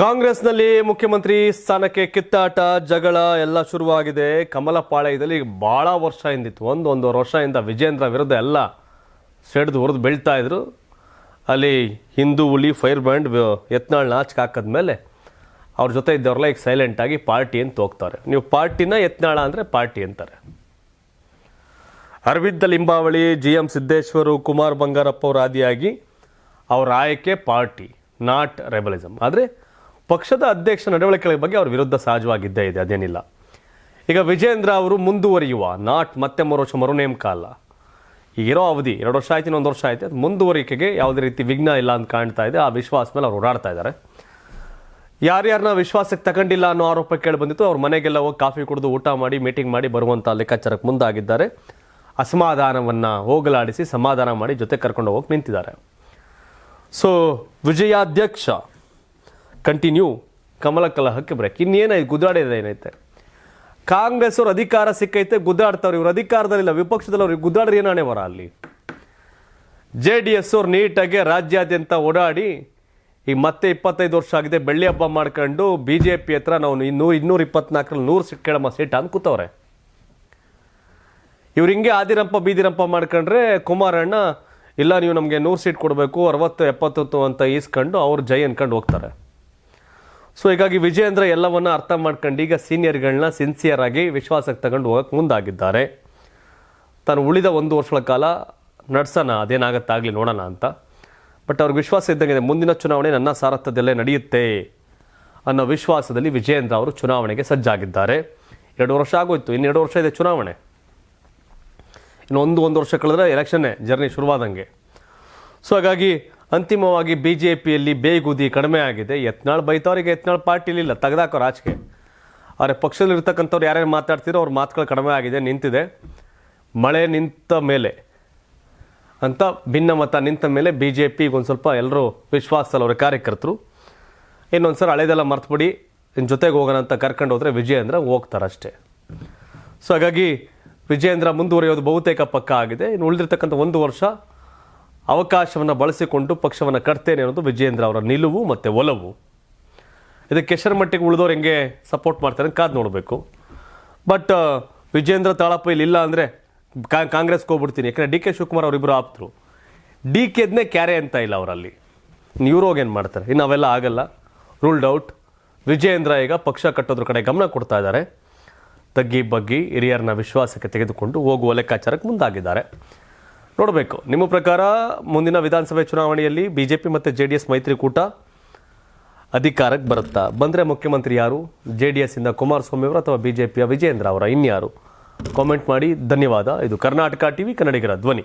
ಕಾಂಗ್ರೆಸ್ನಲ್ಲಿ ಮುಖ್ಯಮಂತ್ರಿ ಸ್ಥಾನಕ್ಕೆ ಕಿತ್ತಾಟ, ಜಗಳ ಎಲ್ಲ ಶುರುವಾಗಿದೆ. ಕಮಲ ಭಾಳ ವರ್ಷ ಹಿಂದಿತ್ತು. ಒಂದು ವರ್ಷದಿಂದ ವಿಜೇಂದ್ರ ವಿರುದ್ಧ ಎಲ್ಲ ಸೆಡ್ದು ಹೊರದು ಬೆಳ್ತಾ ಇದ್ರು. ಅಲ್ಲಿ ಹಿಂದೂ ಹುಲಿ, ಫೈರ್ ಬ್ಯಾಂಡ್ ಯತ್ನಾಳ್ ನಾಚ್ಕೆ ಹಾಕಿದ್ಮೇಲೆ ಅವ್ರ ಜೊತೆ ಇದ್ದವ್ರಲ್ಲ ಈಗ ಸೈಲೆಂಟಾಗಿ ಪಾರ್ಟಿ ಅಂತ ಹೋಗ್ತಾರೆ. ನೀವು ಪಾರ್ಟಿನ ಯತ್ನಾಳ ಅಂದರೆ ಪಾರ್ಟಿ ಅಂತಾರೆ. ಅರವಿಂದ ಲಿಂಬಾವಳಿ ಜಿ ಎಂ ಸಿದ್ದೇಶ್ವರು, ಕುಮಾರ್ ಬಂಗಾರಪ್ಪ ಅವರು ಆದಿಯಾಗಿ ಅವರ ಆಯ್ಕೆ ಪಾರ್ಟಿ, ನಾಟ್ ರೆಬಲಿಸಮ್ ಆದರೆ ಪಕ್ಷದ ಅಧ್ಯಕ್ಷ ನಡವಳಿಕೆಗಳ ಬಗ್ಗೆ ಅವ್ರ ವಿರುದ್ಧ ಸಹಜವಾಗಿದ್ದೇ ಇದೆ, ಅದೇನಿಲ್ಲ. ಈಗ ವಿಜೇಂದ್ರ ಅವರು ಮುಂದುವರಿಯುವ ನಾಟ್ ಮತ್ತೆ ಮೂರು ವರ್ಷ ಮರುನೇಮಕ ಅಲ್ಲ ಇರೋ ಅವಧಿ ಎರಡು ವರ್ಷ ಆಯ್ತು, ಇನ್ನೊಂದು ವರ್ಷ ಆಯ್ತು. ಅದು ಮುಂದುವರಿಕೆಗೆ ಯಾವುದೇ ರೀತಿ ವಿಘ್ನ ಇಲ್ಲ ಅಂತ ಕಾಣ್ತಾ ಇದೆ. ಆ ವಿಶ್ವಾಸ ಮೇಲೆ ಅವ್ರು ಓಡಾಡ್ತಾ ಇದ್ದಾರೆ. ಯಾರ್ಯಾರನ್ನ ವಿಶ್ವಾಸಕ್ಕೆ ತಗೊಂಡಿಲ್ಲ ಅನ್ನೋ ಆರೋಪ ಕೇಳಿ ಬಂದಿತ್ತು. ಅವ್ರ ಮನೆಗೆಲ್ಲ ಹೋಗಿ ಕಾಫಿ ಕುಡಿದು ಊಟ ಮಾಡಿ, ಮೀಟಿಂಗ್ ಮಾಡಿ ಬರುವಂಥ ಲೆಕ್ಕಾಚಾರಕ್ಕೆ ಮುಂದಾಗಿದ್ದಾರೆ. ಅಸಮಾಧಾನವನ್ನು ಹೋಗಲಾಡಿಸಿ, ಸಮಾಧಾನ ಮಾಡಿ ಜೊತೆ ಕರ್ಕೊಂಡು ಹೋಗಿ ನಿಂತಿದ್ದಾರೆ. ಸೊ ವಿಜಯಾಧ್ಯಕ್ಷ ಕಂಟಿನ್ಯೂ ಕಮಲ ಕಲಹಕ್ಕೆ ಬ್ರೇಕ್ ಇನ್ನೇನಾಯ್ತು ಗುದ್ದಾಡಿದೆ ಏನೈತೆ? ಕಾಂಗ್ರೆಸ್ ಅವರು ಅಧಿಕಾರ ಸಿಕ್ಕೈತೆ, ಗುದ್ದಾಡ್ತಾವ್ರು. ಇವ್ರು ಅಧಿಕಾರದಲ್ಲಿಲ್ಲ. ವಿಪಕ್ಷದಲ್ಲಿ ಅವ್ರಿಗೆ ಗುದ್ದಾಡ್ರಿ ಏನಾಣೆ ವರ ಅಲ್ಲಿ? ಜೆ ಡಿ ಎಸ್ ಅವ್ರು ನೀಟಾಗಿ ರಾಜ್ಯಾದ್ಯಂತ ಓಡಾಡಿ ಈಗ ಮತ್ತೆ ಇಪ್ಪತ್ತೈದು ವರ್ಷ ಆಗಿದೆ, ಬೆಳ್ಳಿ ಹಬ್ಬ ಮಾಡ್ಕೊಂಡು ಬಿ ಜೆ ಪಿ ಹತ್ರ ನಾವು ಇನ್ನೂರು ಇನ್ನೂರ ಇಪ್ಪತ್ನಾಲ್ಕರಲ್ಲಿ ನೂರು ಸೀಟ್, ಕೇಳಮ್ಮ ಸೀಟ್ ಅಂತ ಕೂತವ್ರೆ ಇವ್ರು ಹಿಂಗೆ ಆದಿರಂಪ, ಬೀದಿರಂಪ ಮಾಡ್ಕೊಂಡ್ರೆ ಕುಮಾರಣ್ಣ, ಇಲ್ಲ ನೀವು ನಮಗೆ ನೂರು ಸೀಟ್ ಕೊಡಬೇಕು, ಅರವತ್ತು, ಎಪ್ಪತ್ತು ಅಂತ ಈಸ್ಕೊಂಡು ಅವ್ರು ಜೈ ಅನ್ಕೊಂಡು ಹೋಗ್ತಾರೆ. ಸೊ ಹೀಗಾಗಿ ವಿಜಯೇಂದ್ರ ಎಲ್ಲವನ್ನ ಅರ್ಥ ಮಾಡ್ಕೊಂಡು ಈಗ ಸೀನಿಯರ್ಗಳನ್ನ ಸಿನ್ಸಿಯರ್ ಆಗಿ ವಿಶ್ವಾಸಕ್ಕೆ ತಗೊಂಡು ಹೋಗಕ್ಕೆ ಮುಂದಾಗಿದ್ದಾರೆ. ತಾನು ಉಳಿದ ಒಂದು ವರ್ಷಗಳ ಕಾಲ ನಡ್ಸೋಣ ಅದೇನಾಗತ್ತಾಗಲಿ ನೋಡೋಣ ಅಂತ. ಬಟ್ ಅವ್ರಿಗೆ ವಿಶ್ವಾಸ ಇದ್ದಂಗಿದೆ ಮುಂದಿನ ಚುನಾವಣೆ ನನ್ನ ಸಾರಥ್ಯದಲ್ಲೇ ನಡೆಯುತ್ತೆ ಅನ್ನೋ ವಿಶ್ವಾಸದಲ್ಲಿ ವಿಜಯೇಂದ್ರ ಅವರು ಚುನಾವಣೆಗೆ ಸಜ್ಜಾಗಿದ್ದಾರೆ. ಎರಡು ವರ್ಷ ಆಗೋಯ್ತು. ಎರಡು ವರ್ಷ ಇದೆ ಚುನಾವಣೆ. ಇನ್ನು ಒಂದು ಒಂದು ವರ್ಷ ಕಳೆದ್ರೆ ಎಲೆಕ್ಷನ್ನೇ, ಜರ್ನಿ ಶುರುವಾದಂಗೆ. ಸೊ ಹಾಗಾಗಿ ಅಂತಿಮವಾಗಿ ಬಿ ಜೆ ಪಿಯಲ್ಲಿ ಬೇಗುದಿ ಕಡಿಮೆ ಆಗಿದೆ. ಯತ್ನಾಳ್ ಬೈತವರಿಗೆ ಯತ್ನಾಳ್ ಪಾರ್ಟಿಲಿಲ್ಲ ತೆಗ್ದಾಕೋ ರಾಜಕೀಯ. ಆದರೆ ಪಕ್ಷದಲ್ಲಿರ್ತಕ್ಕಂಥವ್ರು ಯಾರ್ಯಾರು ಮಾತಾಡ್ತಿರೋ ಅವ್ರ ಮಾತುಗಳು ಕಡಿಮೆ ಆಗಿದೆ, ನಿಂತಿದೆ. ಮಳೆ ನಿಂತ ಮೇಲೆ ಅಂತ ಭಿನ್ನಮತ ನಿಂತ ಮೇಲೆ ಬಿ ಜೆ ಪಿಗೆ ಒಂದು ಸ್ವಲ್ಪ ಎಲ್ಲರೂ ವಿಶ್ವಾಸದಲ್ಲಿ ಅವರ ಕಾರ್ಯಕರ್ತರು. ಇನ್ನೊಂದು ಸಲ ಹಳೇದೆಲ್ಲ ಮರ್ತುಬಿಡಿ ಇನ್ನು ಜೊತೆಗೆ ಹೋಗೋಣ ಅಂತ ಕರ್ಕೊಂಡು ಹೋದರೆ ವಿಜಯೇಂದ್ರ ಹೋಗ್ತಾರಷ್ಟೇ. ಸೊ ಹಾಗಾಗಿ ವಿಜಯೇಂದ್ರ ಮುಂದುವರಿಯೋದು ಬಹುತೇಕ ಪಕ್ಕ ಆಗಿದೆ. ಇನ್ನು ಉಳಿದಿರ್ತಕ್ಕಂಥ ಒಂದು ವರ್ಷ ಅವಕಾಶವನ್ನು ಬಳಸಿಕೊಂಡು ಪಕ್ಷವನ್ನು ಕಟ್ತೇನೆ ಅನ್ನೋದು ವಿಜಯೇಂದ್ರ ಅವರ ನಿಲುವು ಮತ್ತು ಒಲವು. ಇದಕ್ಕೆ ಎಷ್ಟರ ಮಟ್ಟಿಗೆ ಉಳಿದವ್ರು ಹೆಂಗೆ ಸಪೋರ್ಟ್ ಮಾಡ್ತಾರೆ ಕಾದು ನೋಡಬೇಕು. ಬಟ್ ವಿಜೇಂದ್ರ ತಾಳಪ್ಪ ಇಲ್ಲಿ ಇಲ್ಲ ಅಂದರೆ ಕಾ, ಕಾಂಗ್ರೆಸ್ಗೆ ಹೋಗ್ಬಿಡ್ತೀನಿ. ಯಾಕಂದರೆ ಡಿ ಕೆ ಶಿವಕುಮಾರ್ ಅವರಿಬ್ಬರು ಆಪ್ತರು. ಡಿ ಕೆದ್ನೇ ಕ್ಯಾರೆ ಅಂತ ಇಲ್ಲ ಅವರಲ್ಲಿ. ಇವ್ರು ಏನು ಮಾಡ್ತಾರೆ? ಇನ್ನು ಅವೆಲ್ಲ ಆಗಲ್ಲ. ರೂಲ್ಡ್ ಔಟ್ ವಿಜಯೇಂದ್ರ ಈಗ ಪಕ್ಷ ಕಟ್ಟೋದ್ರ ಕಡೆ ಗಮನ ಕೊಡ್ತಾ ಇದ್ದಾರೆ. ತಗ್ಗಿ ಬಗ್ಗಿ ಹಿರಿಯರನ್ನ ವಿಶ್ವಾಸಕ್ಕೆ ತೆಗೆದುಕೊಂಡು ಹೋಗುವ ಲೆಕ್ಕಾಚಾರಕ್ಕೆ ಮುಂದಾಗಿದ್ದಾರೆ. ನೋಡಬೇಕು. ನಿಮ್ಮ ಪ್ರಕಾರ ಮುಂದಿನ ವಿಧಾನಸಭೆ ಚುನಾವಣೆಯಲ್ಲಿ ಬಿಜೆಪಿ ಮತ್ತು ಜೆ ಡಿ ಎಸ್ ಮೈತ್ರಿಕೂಟ ಅಧಿಕಾರಕ್ಕೆ ಬರುತ್ತಾ? ಬಂದರೆ ಮುಖ್ಯಮಂತ್ರಿ ಯಾರು? ಜೆ ಡಿ ಎಸ್ ಇಂದ ಕುಮಾರಸ್ವಾಮಿ ಅವರು ಅಥವಾ ಬಿಜೆಪಿಯ ವಿಜೇಂದ್ರ ಅವರ? ಇನ್ಯಾರು? ಕಾಮೆಂಟ್ ಮಾಡಿ. ಧನ್ಯವಾದ. ಇದು ಕರ್ನಾಟಕ ಟಿವಿ, ಕನ್ನಡಿಗರ ಧ್ವನಿ.